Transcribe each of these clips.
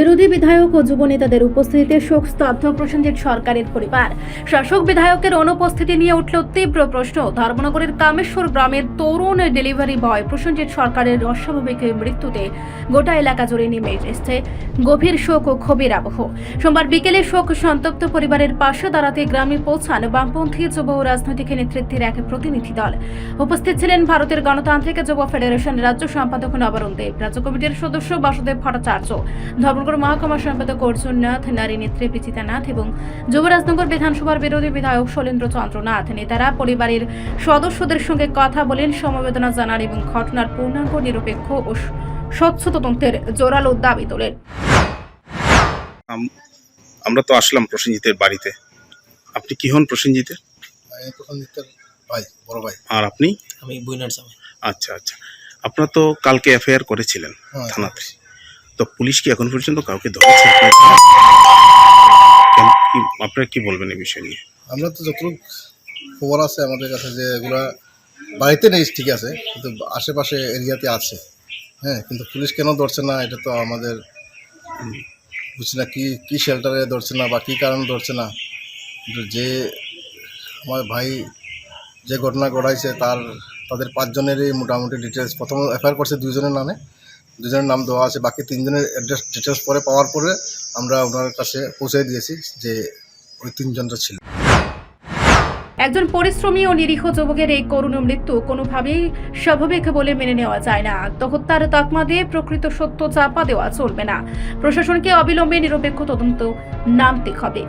বিরোধী বিধায়ক ও যুব নেতাদের উপস্থিতিতে শোক স্তব্ধ প্রসেনজিৎ সরকারের পরিবার। শাসক বিধায়কের অনুপস্থিতি নিয়ে উঠল তীব্র প্রশ্ন। ধর্মনগরের কামেশ্বর গ্রামের তরুণ ডেলিভারি বয় প্রসেনজিৎ সরকারের অস্বাভাবিক মৃত্যুতে গোটা এলাকা জুড়ে নেমে এসেছে। গভীর শোক ও ক্ষোভের আবহ। সোমবার বিকেলে শোক সন্তপ্ত পরিবারের পাশে দাঁড়াতে গ্রামে পৌঁছান বামপন্থী যুব ও রাজনৈতিক নেতৃত্বের এক প্রতিনিধি দল। উপস্থিত ছিলেন ভারতের গণতান্ত্রিক যুব ফেডারেশন রাজ্য সম্পাদক নবরণ দেব, রাজ্য কমিটির সদস্য বাসুদেব ভট্টাচার্য, ধর্মনগর মহকুমা সম্পাদক অর্জুন নাথ নারী নেত্রী বিচিতা নাথ এবং যুবরাজনগর বিধানসভার বিরোধী বিধায়ক শৈলেন্দ্র চন্দ্র নাথ। নেতারা পরিবারের সদস্যদের সঙ্গে কথা বলেন সমবেদনা জানান এবং ঘটনার পূর্ণাঙ্গ নিরপেক্ষ ও স্বচ্ছ তদন্তের জোরালো দাবি তোলেন। আমরা তো আসলাম প্রসেনজিতের বাড়িতে। আপনি কি হন প্রসেনজিতের? ভাই বড় ভাই। আর আপনি? আমি বুইনার জামাই আচ্ছা আচ্ছা। আপনারা তো কালকে এফআইআর করেছিলেন হ্যাঁ। থানাতে। তো পুলিশ কি এখন পর্যন্ত কাউকে ধরেছে? আপনার কি বলবেন এই বিষয় নিয়ে? আমরা তো যতটুকু খবর আছে আমাদের কাছে যে এগুলা বাড়িতে নেই, ঠিক আছে, কিন্তু আশেপাশে এরিয়াতে আছে। হ্যাঁ কিন্তু পুলিশ কেন ধরছে না? এটা তো আমাদের বুঝছি না কি, কী শেল্টারে ধরছে না বা কী কারণে ধরছে না। যে আমার ভাই যে ঘটনা ঘটাইছে, তার, তাদের পাঁচজনেরই মোটামুটি ডিটেলস প্রথম এফআইআর করছে দুইজনের নামে। দুজনের নাম দেওয়া আছে। বাকি তিনজনের অ্যাড্রেস ডিটেলস পরে পাওয়ার পরে আমরা ওনার কাছে পৌঁছে দিয়েছি যে ওই তিনজনটা ছিল। একজন পরিশ্রমী ও নিরীহ যুবকের এই করুণ মৃত্যু কোনোভাবেই স্বাভাবিক বলে মেনে নেওয়া যায় না। আত্মহত্যার তাকমা দিয়ে প্রকৃত সত্য চাপা দেওয়া চলবে না। প্রশাসনকে অবিলম্বে নিরপেক্ষ তদন্ত নামতে হবে।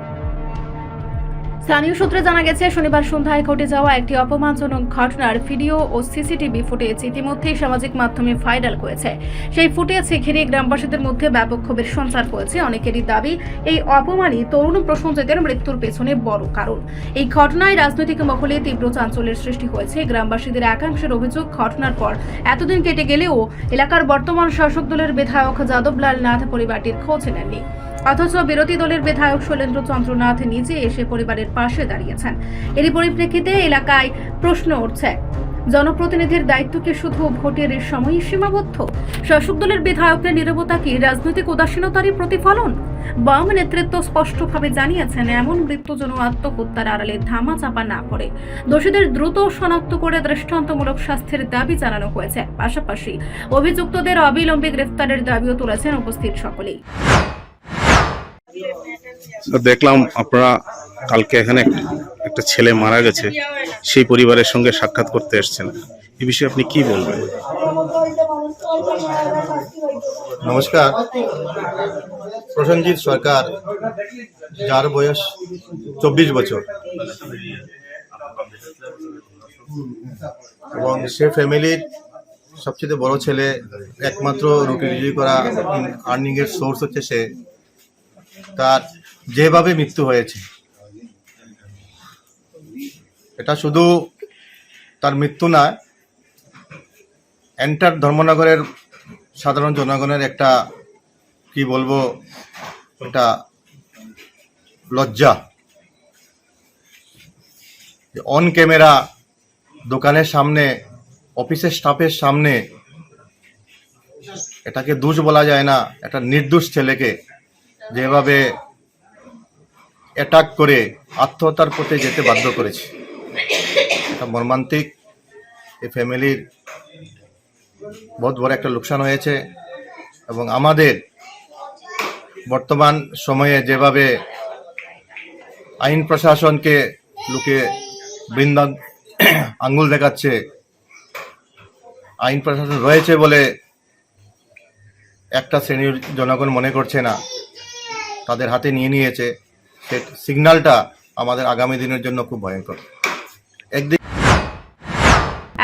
স্থানীয় সূত্রে জানা গেছে, শনিবার সন্ধ্যায় ঘটে যাওয়া একটি অপমানজনক ঘটনার ভিডিও ও সিসিটিভি ফুটেজ ইতিমধ্যেই সামাজিক মাধ্যমে ভাইরাল হয়েছে। সেই ফুটেজ ঘিরে গ্রামবাসীদের মধ্যে ব্যাপক ক্ষোভের সঞ্চার হয়েছে অনেকেরই দাবি, এই অপমানই তরুণ প্রসঞ্জিতের মৃত্যুর পেছনে বড় কারণ। এই ঘটনায় রাজনৈতিক মহলে তীব্র চাঞ্চল্যের সৃষ্টি হয়েছে। গ্রামবাসীদের একাংশের অভিযোগ, ঘটনার পর এতদিন কেটে গেলেও এলাকার বর্তমান শাসক দলের বিধায়ক যাদবলাল নাথ পরিবারটির খোঁজ নেননি। অথচ বিরোধী দলের বিধায়ক শৈলেন্দ্র চন্দ্রনাথ নিজে এসে পরিবারের পাশে দাঁড়িয়েছেন। এরই পরিপ্রেক্ষিতে এলাকায় প্রশ্ন উঠছে, জনপ্রতিনিধির দায়িত্ব কি শুধু ভোটের সময় সীমাবদ্ধ? শাসক দলের বিধায়কদের নিরবতা কি রাজনৈতিক উদাসীনতারই প্রতিফলন? বাম নেতৃত্ব স্পষ্টভাবে জানিয়েছেন, এমন মৃত্যু যেন আত্মহত্যার আড়ালে ধামা চাপা না পড়ে। দোষীদের দ্রুত শনাক্ত করে দৃষ্টান্তমূলক শাস্তির দাবি জানানো হয়েছে। পাশাপাশি অভিযুক্তদের অবিলম্বে গ্রেফতারের দাবিও তুলেছেন উপস্থিত সকলেই। দেখলাম আপনারা কালকে এখানে একটা ছেলে মারা গেছে, সেই পরিবারের সঙ্গে সাক্ষাৎ করতে এসছেন। এ বিষয়ে আপনি কি বলবেন? নমস্কার। প্রসেনজিৎ সরকার, যার বয়স চব্বিশ বছর। এবং সে ফ্যামিলির সবচেয়ে বড় ছেলে, একমাত্র রুটি রুজি করা আর্নিং এর সোর্স হচ্ছে সে। তার যেভাবে মৃত্যু হয়েছে। এটা শুধু তার মৃত্যু না এন্টার ধর্মনগরের সাধারণ জনগণের একটা, কি বলব, একটা লজ্জা। অন ক্যামেরা, দোকানের সামনে, অফিসের স্টাফের সামনে, এটাকে দোষ বলা যায় না, একটা নির্দোষ ছেলেকে যেভাবে অ্যাটাক করে আত্মহত্যার পথে যেতে বাধ্য করেছে। এটা মর্মান্তিক এই ফ্যামিলির বহুত বড় একটা লোকসান হয়েছে এবং আমাদের বর্তমান সময়ে যেভাবে আইন প্রশাসনকে লোকে বৃন্দা আঙ্গুল দেখাচ্ছে, আইন প্রশাসন রয়েছে বলে একটা শ্রেণির জনগণ মনে করছে না, তাদের হাতে নিয়ে নিয়েছে। সে সিগন্যালটা আমাদের আগামী দিনের জন্য খুব ভয়ঙ্কর। একদিন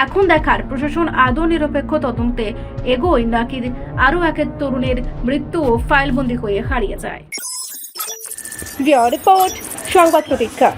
এখন দেখার প্রশাসন আদৌ নিরপেক্ষ তদন্তে এগোয় নাকি আরও এক এক তরুণের মৃত্যু ফাইলবন্দি হয়ে হারিয়ে যায়। রিপোর্ট সংবাদ প্রতীক্ষা।